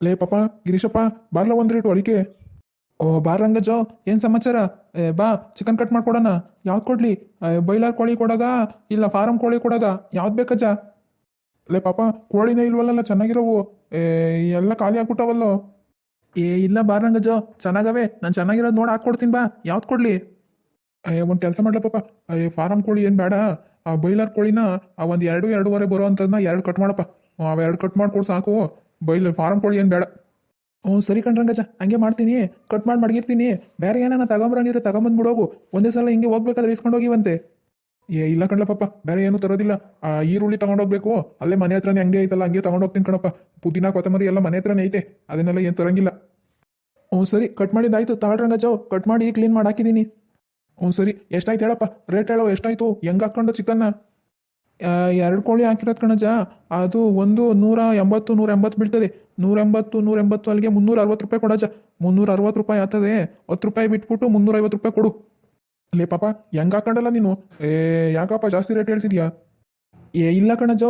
ಲೇ ಪಾಪ ಗಿರೀಶಪ್ಪ ಬಾರ್ಲ ಒಂದ್ ರೇಟು ಅಡಿಕೆ ಓ ಬಾರ್ ರಂಗಜ್ಜ ಏನ್ ಸಮಾಚಾರ? ಏ, ಬಾ ಚಿಕನ್ ಕಟ್ ಮಾಡ್ಕೊಡೋಣ. ಯಾವ್ದು ಕೊಡ್ಲಿ? ಬೈಲಾರ್ ಕೋಳಿ ಕೊಡೋದಾ? ಇಲ್ಲ ಫಾರಂ ಕೋಳಿ ಕೊಡೋದಾ? ಯಾವ್ದು ಬೇಕಜ್ಜ ಲೇ ಪಾಪ ಕೋಳಿನೇ ಇಲ್ವಲ್ಲ ಚೆನ್ನಾಗಿರೋವು. ಏ, ಎಲ್ಲ ಖಾಲಿ ಆಗ್ಬಿಟ್ಟವಲ್ಲೋ. ಏ ಇಲ್ಲ ಬಾರ್ ರಂಗಜ್ಜ ಚೆನ್ನಾಗವೆ. ನಾನು ಚೆನ್ನಾಗಿರೋದು ನೋಡಿ ಹಾಕ್ಕೊಡ್ತೀನಿ ಬಾ. ಯಾವ್ದು ಕೊಡ್ಲಿ? ಒಂದು ಕೆಲಸ ಮಾಡ್ಲ ಪಾಪ. ಏ, ಫಾರಂ ಕೋಳಿ ಏನು ಬೇಡ. ಆ ಬೈಲರ್ ಕೋಳಿನ ಆ ಒಂದು ಎರಡು ಎರಡೂವರೆ ಬರೋ ಅಂಥದ್ದನ್ನ ಎರಡು ಕಟ್ ಮಾಡಪ್ಪ. ಅವ ಎರಡು ಕಟ್ ಮಾಡ್ಕೊಡು ಸಾಕು. ಬೈಲ್, ಫಾರಂ ಕೋಳಿ ಏನು ಬೇಡ. ಹ್ಞೂ, ಸರಿ ಕಣ್ರಂಗಜ್ಜ, ಹಂಗೆ ಮಾಡ್ತೀನಿ. ಕಟ್ ಮಾಡಿ ಮಡಗಿರ್ತೀನಿ. ಬೇರೆ ಏನಾನ ತಗೊಂಬರಂಗಿದ್ರೆ ತಗೊಂಬಂದ್ಬಿಡೋಗು. ಒಂದೇ ಸಲ ಹಿಂಗೆ ಹೋಗ್ಬೇಕಾದ್ರೆ ಇಸ್ಕೊಂಡು ಹೋಗಿವಂತೆ ಏ, ಇಲ್ಲ ಕಣ್ಲ ಪಾಪ ಬೇರೆ ಏನು ತರೋದಿಲ್ಲ. ಈರುಳ್ಳಿ ತಗೊಂಡೋಗ್ಬೇಕು. ಅಲ್ಲೇ ಮನೆ ಹತ್ರನೇ ಅಂಗಡಿ ಐತಲ್ಲ, ಹಂಗೆ ತಗೊಂಡೋಗ್ತೀನಿ ಕಣಪ್ಪ. ಪುದೀನ, ಕೊತ್ತಂಬರಿ ಎಲ್ಲ ಮನೆ ಹತ್ರನೇ ಐತೆ. ಅದನ್ನೆಲ್ಲ ಏನು ತರಂಗಿಲ್ಲ. ಹ್ಞೂ, ಸರಿ, ಕಟ್ ಮಾಡಿದ್ದಾಯ್ತು. ತಗೊಳ್ರಂಗಜ್ಜ ಕಟ್ ಮಾಡಿ ಕ್ಲೀನ್ ಮಾಡಿ ಹಾಕಿದ್ದೀನಿ. ಹ್ಞೂ, ಸರಿ, ಎಷ್ಟಾಯ್ತು ಹೇಳಪ್ಪ? ರೇಟ್ ಹೇಳೋ, ಎಷ್ಟಾಯ್ತು? ಹೆಂಗೆ ಹಾಕ್ಕೊಂಡು ಚಿಕನ್ನ? ಎರಡು ಕೋಳಿ ಹಾಕಿರೋದು ಕಣಜ ಅದು ಒಂದು ನೂರ ಎಂಬತ್ತು ನೂರ ಎಂಬತ್ತು ಬೀಳ್ತದೆ. ನೂರ ಎಂಬತ್ತು ನೂರ ಎಂಬತ್ತು ಅಲ್ಲಿಗೆ ಮುನ್ನೂರ ಅರವತ್ತು ರೂಪಾಯಿ ಕೊಡಜ ಮುನ್ನೂರ ಅರವತ್ತು ರೂಪಾಯಿ ಆಗ್ತದೆ. ಹತ್ತು ರೂಪಾಯಿ ಬಿಟ್ಬಿಟ್ಟು ಮುನ್ನೂರ ಐವತ್ತು ರೂಪಾಯಿ ಕೊಡು. ಲೇ ಪಾಪ, ಹೆಂಗ್ ಹಾಕೊಂಡಲ್ಲ ನೀನು? ಏ, ಯಾಕಪ್ಪ ಜಾಸ್ತಿ ರೇಟ್ ಹೇಳ್ತಿದ್ಯಾ? ಏ, ಇಲ್ಲ ಕಣಜ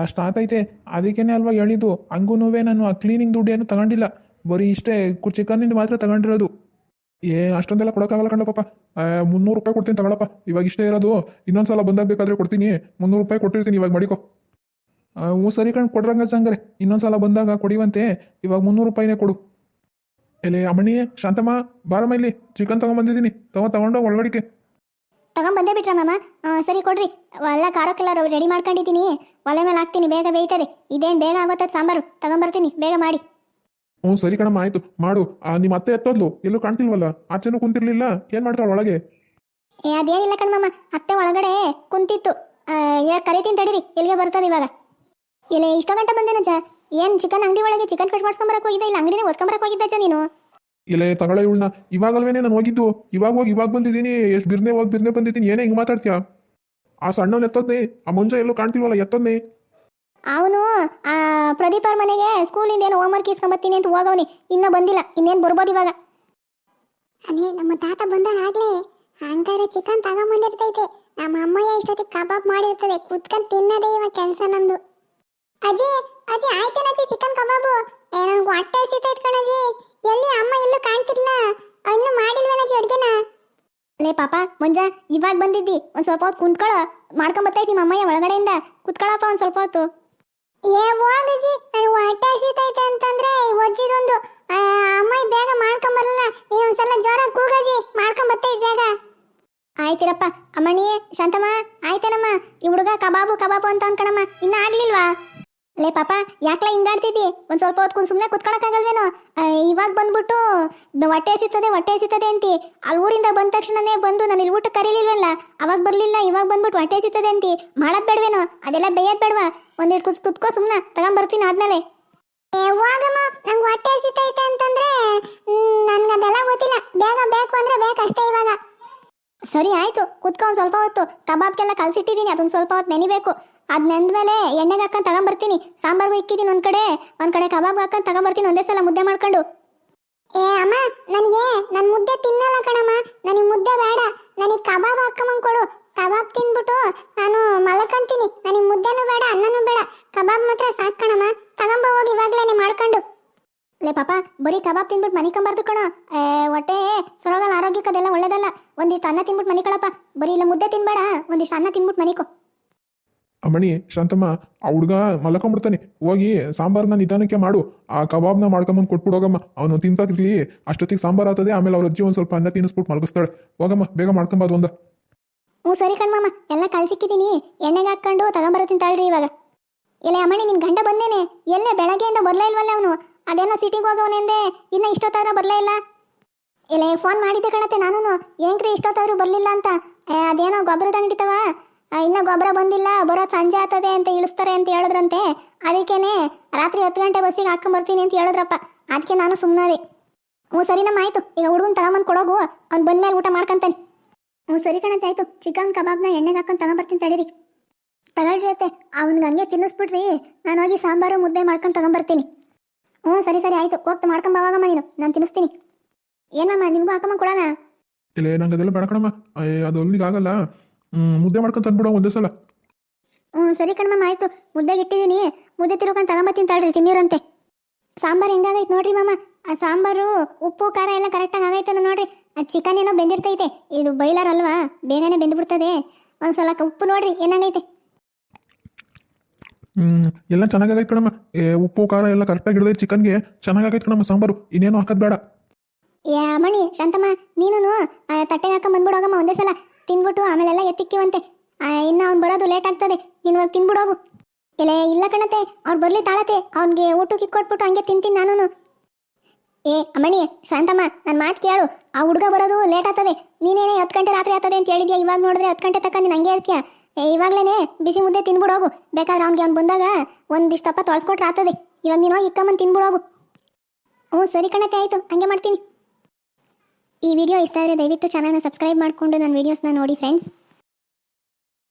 ಅಷ್ಟು ಆತೈತೆ. ಅದಕ್ಕೇನೆ ಅಲ್ವಾ ಹೇಳಿದ್ದು. ಹಂಗೂ ನಾನು ಆ ಕ್ಲೀನಿಂಗ್ ದುಡ್ಡು ಏನು ತಗೊಂಡಿಲ್ಲ. ಬರೀ ಇಷ್ಟೇ, ಚಿಕನ್ನಿಂದ ಮಾತ್ರ ತಗೊಂಡಿರೋದು. ಏ, ಅಷ್ಟೊಂದೆಲ್ಲ ಕೊಡೋಕ್ಕಾಗಲ್ಲ ಕಣ್ಣ ಪಾಪ. ಮುನ್ನೂರು ರೂಪಾಯಿ ಕೊಡ್ತೀನಿ ತಗೊಳಪ್ಪ. ಇವಾಗ ಇಷ್ಟೇ ಇರೋದು. ಇನ್ನೊಂದ್ಸಲ ಬಂದಾಗ ಬೇಕಾದ್ರೆ ಕೊಡ್ತೀನಿ. ಮುನ್ನೂರು ರೂಪಾಯಿ ಕೊಟ್ಟಿರ್ತೀನಿ ಇವಾಗ ಮಡಿಕೋ. ಹ್ಞೂ ಸರಿ ಕಣ್ ಕೊಡ್ರಂಗ ಹಂಗಾರೆ ಇನ್ನೊಂದ್ಸಲ ಬಂದಾಗ ಕೊಡಿವಂತೆ. ಇವಾಗ ಮುನ್ನೂರು ರೂಪಾಯಿನೇ ಕೊಡು. ಎಲೆ, ಅಮ್ಮಣಿ, ಶಾಂತಮ್ಮ, ಬಾರಮ್ಮ ಇಲ್ಲಿ. ಚಿಕನ್ ತಗೊಂಡ್ಬಂದಿದ್ದೀನಿ ತಗೋ, ತಗೊಂಡು ಒಳಗಡಿಕೆ ತಗೊಂಬಂದೇ ಬಿಟ್ರ ಮಾಮ? ಸರಿ ಕೊಡ್ರಿ. ಎಲ್ಲ ಖಾರಕ್ಕೆಲ್ಲ ರೆಡಿ ಮಾಡ್ಕೊಂಡಿದ್ದೀನಿ. ಒಲೆ ಮೇಲೆ ಹಾಕ್ತೀನಿ, ಬೇಗ ಬೇಯ್ತದೆ. ಇದೇನು ಬೇಗ ಆಗುತ್ತೆ ಸಾಂಬಾರು. ತಗೊಂಬರ್ತೀನಿ, ಬೇಗ ಮಾಡಿ. ಹ್ಞೂ ಸರಿ ಕಣಮ್ಮ ಆಯ್ತು. ಮಾಡು. ಆ, ನಿಮ್ಮ ಅತ್ತೆ ಎತ್ತೋದ್ಲು. ಎಲ್ಲೂ ಕಾಣ್ತಿಲ್ವಲ್ಲ? ಆಚೆನೂ ಕುಂತಿರ್ಲಿಲ್ಲ? ಏನ್ ಮಾಡ್ತಾಳ ಒಳಗೆ? ಏ ಅದೇನಿಲ್ಲ ಕಣಮ್ಮ ಅತ್ತೆ ಒಳಗಡೆ ಕುಂತಿತ್ತು. ಕರಿತೀನಿ ತಡೀರಿ. ಎಲ್ಲಿಗೆ ಬರ್ತದೆ ಇವಾಗ. ಇಲ್ಲ ಇಷ್ಟೋ ಗಂಟೆ ಬಂದೇನಜ್ಜ ಏನ್ ಚಿಕನ್ ಅಂಗಡಿ ಒಳಗೆ ಚಿಕನ್ ಕಟ್ ಮಾಡ್ಸ್ಕೊಂಬರಕ್ ಹೋಗಿದ್ದೆ? ಇಲ್ಲ ಅಂಗಡಿನೇ ಓದ್ಕೊಂಬರಕ್ ಹೋಗಿದ್ದ ಅಜ್ಜ ನೀನು? ಇಲ್ಲ ತಗೊಳ್ಳ ಇವಳನ್ನ. ಇವಾಗಲ್ವೇನೆ ನಾನು ಹೋಗಿದ್ದು. ಇವಾಗ ಹೋಗಿ ಇವಾಗ ಬಂದಿದ್ದೀನಿ. ಎಷ್ಟು ಬಿರ್ನೆ ಹೋಗಿ ಬಿರ್ನೆ ಬಂದಿದ್ದೀನಿ. ಏನೇ ಹಿಂಗೆ ಮಾತಾಡ್ತೀಯಾ? ಆ ಸಣ್ಣವ್ನು ಎತ್ತೋದ್ನೆ. ಆ ಮುಂಜಾ ಎಲ್ಲೂ ಕಾಣ್ತಿಲ್ವಲ್ಲ ಎತ್ತೋದ್ನೆ. ಅವನು ಆ ಪ್ರದೀಪ್ ಅವ್ರ ಮನೆಗೆ ಸ್ಕೂಲಿಂದ ಏನು ಹೋಮ್ವರ್ಕ್ ಇಸ್ಕೊಂಬತ್ತೀನಿ ಅಂತ ಹೋಗವನಿ. ಇನ್ನೂ ಬಂದಿಲ್ಲ ಇನ್ನೇನು ಬರ್ಬೋದು ಇವಾಗ. ಅದೇ ನಮ್ಮ ತಾತ ಬಂದಾಗ ಆಗ್ಲೇ. ಹಂಗಾರೆ ಚಿಕನ್ ತಗೊಂಬಂದಿರ್ತೈತೆ. ನಮ್ಮ ಅಮ್ಮಯ್ಯ ಇಷ್ಟೊತ್ತಿಗೆ ಕಬಾಬ್ ಮಾಡಿರ್ತದೆ. ಕುತ್ಕೊಂಡು ತಿನ್ನೋದೇ ಇವಾಗ ಕೆಲಸ ನಂದು ಅಜ್ಜಿ ಅಜ್ಜಿ ಆಯ್ತೇನಜ್ಜಿ ಚಿಕನ್ ಕಬಾಬು? ಏ ನನ್ಗೆ ಹೊಟ್ಟೆ ಹಸಿತೈತ್ ಕಣಜ್ಜಿ ಎಲ್ಲಿ ಅಮ್ಮ ಎಲ್ಲೂ ಕಾಣ್ತಿರ್ಲ ಇನ್ನು ಮಾಡಿಲ್ವೇನಜ್ಜಿ ಅಡ್ಗೆನ? ಲೇ ಪಾಪ ಮುಂಜ ಇವಾಗ ಬಂದಿದ್ದಿ. ಒಂದು ಸ್ವಲ್ಪ ಹೊತ್ತು ಕುಂತ್ಕೊಳ್ಳೋ ಮಾಡ್ಕೊಂಬತ್ತೈತಿ ನಿಮ್ಮ ಅಮ್ಮಯ್ಯ ಒಳಗಡೆಯಿಂದ. ಕುತ್ಕೊಳ್ಳಪ್ಪ ಒಂದು ಸ್ವಲ್ಪ ಹೊತ್ತು. ಏ ಹೋಗಜ್ಜಿ ನನ್ಗೆ ಹೊಟ್ಟೆ ಹಸಿತೈತೆ ಅಂತಂದ್ರೆ ಒಜ್ಜಿದೊಂದು ಆ, ಅಮ್ಮಯ್ಯ ಬೇಗ ಮಾಡ್ಕೊಂಬರಲ್ಲ ನೀನು ಒಂದ್ಸಲ ಜೋರಾಗಿ ಕೂಗಜ್ಜಿ ಮಾಡ್ಕೊಂಬತ್ತೈತ್ ಬೇಗ. ಆಯ್ತಿರಪ್ಪ ಅಮ್ಮಣಿ ಶಾಂತಮ್ಮ ಆಯ್ತೇನಮ್ಮ ಈ ಹುಡುಗ ಕಬಾಬು ಕಬಾಬು ಅಂತ ಅನ್ಕಣಮ್ಮ ಇನ್ನ ಆಗ್ಲಿಲ್ವಾ? ಲೇ ಪಾಪ, ಯಾಕ್ಲ ಹಿಂಗಾಡ್ತಿದ್ದಿ ಒಂದ್ ಸ್ವಲ್ಪ ಹೊತ್ತು ಸುಮ್ಮನೆ ಕುತ್ಕೊಳಕ್ಕಾಗಲ್ವೇನೋ? ಇವಾಗ ಬಂದ್ಬಿಟ್ಟು ಹೊಟ್ಟೆ ಸಿತದೆ ಹೊಟ್ಟೆ ಹಸಿತದೆ ಅಂತಿ. ಅಲ್ಲಿ ಊರಿಂದ ಬಂದ ತಕ್ಷಣನೇ ಬಂದು ನಾನು ಇಲ್ಲಿ ಊಟ ಕರೀಲಿಲ್ವಲ್ಲ ಅವಾಗ ಬರ್ಲಿಲ್ಲ, ಇವಾಗ ಬಂದ್ಬಿಟ್ಟು ಹೊಟ್ಟೆ ಹಸಿತದೆ ಅಂತಿ. ಮಾಡೋದ್ ಬೇಡವೇನೋ? ಅದೆಲ್ಲ ಬೇಯದ್ ಬೇಡವಾ? ಒಂದೆರಡು ಕುಸ್ ಕುತ್ಕೋ ಸುಮ್ಮನೆ ತಗೊಂಬರ್ತೀನಿ ಆದ್ಮೇಲೆ. ಏ, ಹೋಗಮ್ಮ, ನಂಗೆ ಹೊಟ್ಟೆ ಹಸಿತೈತೆ ಅಂತಂದ್ರೆ ನನ್ಗೆ ಅದೆಲ್ಲ ಗೊತ್ತಿಲ್ಲ. ಬೇಗ ಬೇಕು ಅಂದ್ರೆ ಬೇಕಷ್ಟೇ ಇವಾಗ. ಸರಿ ಆಯ್ತು, ಕುತ್ಕೊ ಒಂದು ಸ್ವಲ್ಪ ಹೊತ್ತು. ಕಬಾಬ್ಗೆಲ್ಲ ಕಲಸಿಟ್ಟಿದ್ದೀನಿ ಅದೊಂದು ಸ್ವಲ್ಪ ಹೊತ್ತು ನೆನಿಬೇಕು. ಅದು ನೆಂದ್ಮೇಲೆ ಎಣ್ಣೆಗೆ ಹಾಕೊಂಡು ತಗೊಂಬರ್ತೀನಿ. ಸಾಂಬಾರ್ಗೂ ಇಕ್ಕಿದ್ದೀನಿ ಒಂದು ಕಡೆ. ಒಂದು ಕಡೆ ಕಬಾಬ್ ಹಾಕೊಂಡು ತಗೊಂಬರ್ತೀನಿ, ಒಂದೇ ಸಲ ಮುದ್ದೆ ಮಾಡ್ಕೊಂಡು. ಏ, ಅಮ್ಮ, ನನಗೆ ನನ್ನ ಮುದ್ದೆ ತಿನ್ನಲ್ಲ ಕಣಮ್ಮ. ನನಗೆ ಮುದ್ದೆ ಬೇಡ. ನನಗೆ ಕಬಾಬ್ ಹಾಕೊಂಬಂದ್ ಕೊಡು. ಕಬಾಬ್ ತಿನ್ಬಿಟ್ಟು ನಾನು ಮಲ್ಕೊಂತೀನಿ. ನನಗೆ ಮುದ್ದೆನೂ ಬೇಡ, ಅನ್ನನೂ ಬೇಡ. ಕಬಾಬ್ ಮಾತ್ರ ಸಾಕು ಕಣಮ್ಮ. ತಗೊಂಬ ಹೋಗಿ ಇವಾಗ್ಲೇನೆ ಮಾಡ್ಕೊಂಡು. ಲೇ ಪಾಪ ಬರೀ ಕಬಾಬ್ ತಿನ್ಬಿಟ್ಟು ಮನಿಕೊಂಬಾರ್ದು ಕಣ. ಏ, ಹೊಟ್ಟೆ ಸರೋಗಲ್ಲ ಆರೋಗ್ಯಕ್ಕೆ ಅದೆಲ್ಲ ಒಳ್ಳೇದಲ್ಲ. ಒಂದಿಷ್ಟು ಅನ್ನ ತಿನ್ಬಿಟ್ಟು ಕಳಪ್ಪ. ಬರೀ ಇಲ್ಲ ಮುದ್ದೆ ತಿನ್ಬೇಡ ಒಂದಿಷ್ಟು ಅನ್ನ ತಿನ್ಬಿಟ್ಟು ಮನಿಕೋ. ಅಮ್ಮಣಿ ಶಾಂತಮ್ಮ ಆ ಹುಡುಗ ಮಲ್ಕೊಂಡ್ಬಿಡ್ತಾನೆ ಹೋಗಿ ಸಾಂಬಾರ್ನ ನಿಧಾನಕ್ಕೆ ಮಾಡು. ಆ ಕಬಾಬ್ನ ಮಾಡ್ಕೊಂಬಂದು ಕೊಟ್ಬಿಡು ಹೋಗಮ್ಮ. ಅವನು ತಿಂತಾತಿರ್ಲಿ ಅಷ್ಟೊತ್ತಿಗೆ ಸಾಂಬಾರ್ ಆಗ್ತದೆ ಆಮೇಲೆ ಅವ್ರ ಅಜ್ಜಿ ಒಂದು ಸ್ವಲ್ಪ ಅನ್ನ ತಿನ್ನಿಸ್ಬಿಟ್ಟು ಮಲಗಿಸ್ತಾಳೆ. ಹೋಗಮ್ಮ ಬೇಗ ಮಾಡ್ಕೊಂಬಾರ್ದು ಒಂದ ಹ್ಞೂ ಸರಿ ಕಣ್ಮಮ್ಮ ಎಲ್ಲ ಕಲ್ಸಿಕ್ಕಿದ್ದೀನಿ ಎಣ್ಣೆಗೆ ಹಾಕ್ಕೊಂಡು ತಗೊಂಬರತ್ತೀನಿ ತಿಂತಾಳ್ರಿ ಇವಾಗ. ಇಲ್ಲ ಅಮ್ಮಣಿ ನಿನ್ ಗಂಡ ಬಂದೇನೆ ಎಲ್ಲೇ ಬೆಳಗ್ಗೆಯಿಂದ ಬರಲೇ ಇಲ್ವಲ್ಲ ಅವನು? ಅದೇನೋ ಸಿಟಿಗೆ ಹೋಗವನೆಂದೆ ಇನ್ನ ಇಷ್ಟೊತ್ತಾದ್ರೂ ಬರಲೇ ಇಲ್ಲ. ಇಲ್ಲ ಫೋನ್ ಮಾಡಿದ್ದೆ ಕಣತ್ತೆ ನಾನು ಏನ್ರಿ ಇಷ್ಟೊತ್ತಾದ್ರೂ ಬರಲಿಲ್ಲ ಅಂತ. ಅದೇನೋ ಗೊಬ್ಬರದ ಅಂಗಡಿತವ? ಇನ್ನ ಗೊಬ್ಬರ ಬಂದಿಲ್ಲ ಬರೋ ಸಂಜೆ ಆಗ್ತದೆ ಅಂತ ಇಳಿಸ್ತಾರೆ ಅಂತ ಹೇಳಿದ್ರಂತೆ. ಅದಕ್ಕೇನೆ ರಾತ್ರಿ ಹತ್ತು ಗಂಟೆ ಬಸ್ಸಿಗೆ ಹಾಕೊಂಬರ್ತೀನಿ ಅಂತ ಹೇಳಿದ್ರಪ್ಪ. ಅದಕ್ಕೆ ನಾನು ಸುಮ್ಮನಾದೆ ಹ್ಞೂ ಸರಿನಮ್ಮ ಆಯ್ತು. ಈಗ ಹುಡುಗನ್ ತಗೊಂಬಂದು ಕೊಡೋಗು, ಅವ್ನು ಬಂದ್ಮೇಲೆ ಊಟ ಮಾಡ್ಕೊಂತಾನೆ. ಹ್ಞೂ ಸರಿ ಕಣತೆ, ಆಯ್ತು. ಚಿಕನ್ ಕಬಾಬ್ನ ಎಣ್ಣೆಗೆ ಹಾಕೊಂಡು ತಗೊಂಬರ್ತೀನಿ ತಡೀರಿ. ತಗೊಳ್ರಿ ಅತ್ತೆ, ಅವ್ನಿಗೆ ಹಂಗೆ ತಿನ್ನಿಸ್ಬಿಡ್ರಿ. ನಾನು ಹೋಗಿ ಸಾಂಬಾರು, ಮುದ್ದೆ ಮಾಡ್ಕೊಂಡು ತಗೊಂಬರ್ತೀನಿ. ಹ್ಞೂ ಸರಿ ಸರಿ ಆಯ್ತು. ಹೋಗ್ತಾ ಮಾಡ್ಕೊಂಡ್ ಬಾವಾಗಮ್ಮ ನೀನು. ನಾನು ತಿನ್ನಿಸ್ತೀನಿ. ಏನಮ್ಮ ನಿಮಗೂ ಹಾಕಮ್ಮ ಕೊಡೋಣ? ಇಲ್ಲ ನಂಗೆ ಅದೆಲ್ಲ ಬೇಡ ಕಣಮ್ಮ. ಅದು ಅಲ್ಲಿಗೆ ಆಗಲ್ಲ. ಮುದ್ದೆ ಮಾಡ್ಕೊಂಡು ತಂದ್ಬಿಡೋ ಒಂದೇ ಸಲ. ಹ್ಞೂ ಸರಿ ಕಣಮ್ಮ ಆಯ್ತು. ಮುದ್ದೆಗೆ ಇಟ್ಟಿದ್ದೀನಿ. ಮುದ್ದೆ ತಿರುಕೊಂಡು ತಗೊಂಬತ್ತೀನಿ ತಾಳ್ರಿ ತಿನ್ನಿರಂತೆ. ಸಾಂಬಾರು ಹೆಂಗಾಗೈತೆ ನೋಡ್ರಿ ಮಾಮ. ಆ ಸಾಂಬಾರು ಉಪ್ಪು ಖಾರ ಎಲ್ಲ ಕರೆಕ್ಟಾಗಿ ಆಗೈತೆ ನೋಡ್ರಿ. ಆ ಚಿಕನ್ ಏನೋ ಬೆಂದಿರ್ತೈತೆ. ಇದು ಬೈಲರ್ ಅಲ್ವಾ? ಬೇಗನೆ ಬೆಂದ್ಬಿಡ್ತದೆ. ಒಂದ್ಸಲ ಉಪ್ಪು ನೋಡ್ರಿ ಏನಾಗೈತೆ? ಹ್ಮ್ ಎಲ್ಲ ಚೆನ್ನಾಗಾಗೈತೆ ಕಣಮ್ಮ. ಏ ಉಪ್ಪು ಖಾರ ಎಲ್ಲ ಕರೆಕ್ಟಾಗಿ ಹಿಡಿದೈತೆ ಚಿಕನ್ಗೆ ಚೆನ್ನಾಗಾಗೈತೆ ಕಣಮ್ಮ ಸಾಂಬಾರು. ಇನ್ನೇನು ಹಾಕೋದು ಬೇಡ. ಏ ಅಮ್ಮಣಿ ಶಾಂತಮ್ಮ ನೀನು ತಟ್ಟೆ ಹಾಕ ಬಂದ್ಬಿಡೋಗಮ್ಮ ಒಂದೇ ಸಲ. ತಿನ್ಬಿಟ್ಟು ಆಮೇಲೆಲ್ಲ ಎತ್ತಿಕ್ಕಿವಂತೆ. ಆ, ಇನ್ನು ಅವ್ನು ಬರೋದು ಲೇಟ್ ಆಗ್ತದೆ. ನೀನು ಇವಾಗ ತಿನ್ಬಿಡೋಗು ಇಲ್ಲ ಇಲ್ಲ ಕಣತೆ. ಅವ್ನು ಬರ್ಲಿ ತಾಳತೆ ಅವ್ನಿಗೆ ಊಟಕ್ಕೆ ಕೊಟ್ಬಿಟ್ಟು ಹಂಗೆ ತಿಂತೀನಿ ನಾನು ಏ ಅಮ್ಮಣಿ ಶಾಂತಮ್ಮ ನನ್ನ ಮಾತು ಕೇಳು. ಆ ಹುಡುಗ ಬರೋದು ಲೇಟ್ ಆಗ್ತದೆ. ನೀನೇನೇ ಹತ್ತು ಗಂಟೆ ರಾತ್ರಿ ಆಗ್ತದೆ ಅಂತ ಹೇಳಿದ್ಯಾ? ಇವಾಗ ನೋಡಿದ್ರೆ ಹತ್ತು ಗಂಟೆ ತಕ್ಕ ನೀನು ಹಂಗೆ ಇರ್ತೀಯ? ಏ, ಇವಾಗ್ಲೇನೆ ಬಿಸಿ ಮುದ್ದೆ ತಿನ್ಬಿಡೋಗು ಬೇಕಾದ್ರೆ ಅವ್ನಿಗೆ ಅವ್ನು ಬಂದಾಗ ಒಂದಿಷ್ಟಪ್ಪ ತೊಳ್ಸ್ಕೊಟ್ರೆ ಆತದೆ ಇವಾಗ ನೀನು ಹೋಗಿ ಇಕ್ಕಮ್ಮನ್ ತಿನ್ಬಿಡೋಗು ಹ್ಞೂ, ಸರಿ ಕಣಕ್ಕೆ, ಆಯಿತು. ಹಂಗೆ ಮಾಡ್ತೀನಿ. ಈ ವಿಡಿಯೋ ಇಷ್ಟ ಆದರೆ ದಯವಿಟ್ಟು ಚಾನಲ್ನ ಸಬ್ಸ್ಕ್ರೈಬ್ ಮಾಡಿಕೊಂಡು ನನ್ನ ವೀಡಿಯೋಸ್ನ ನೋಡಿ ಫ್ರೆಂಡ್ಸ್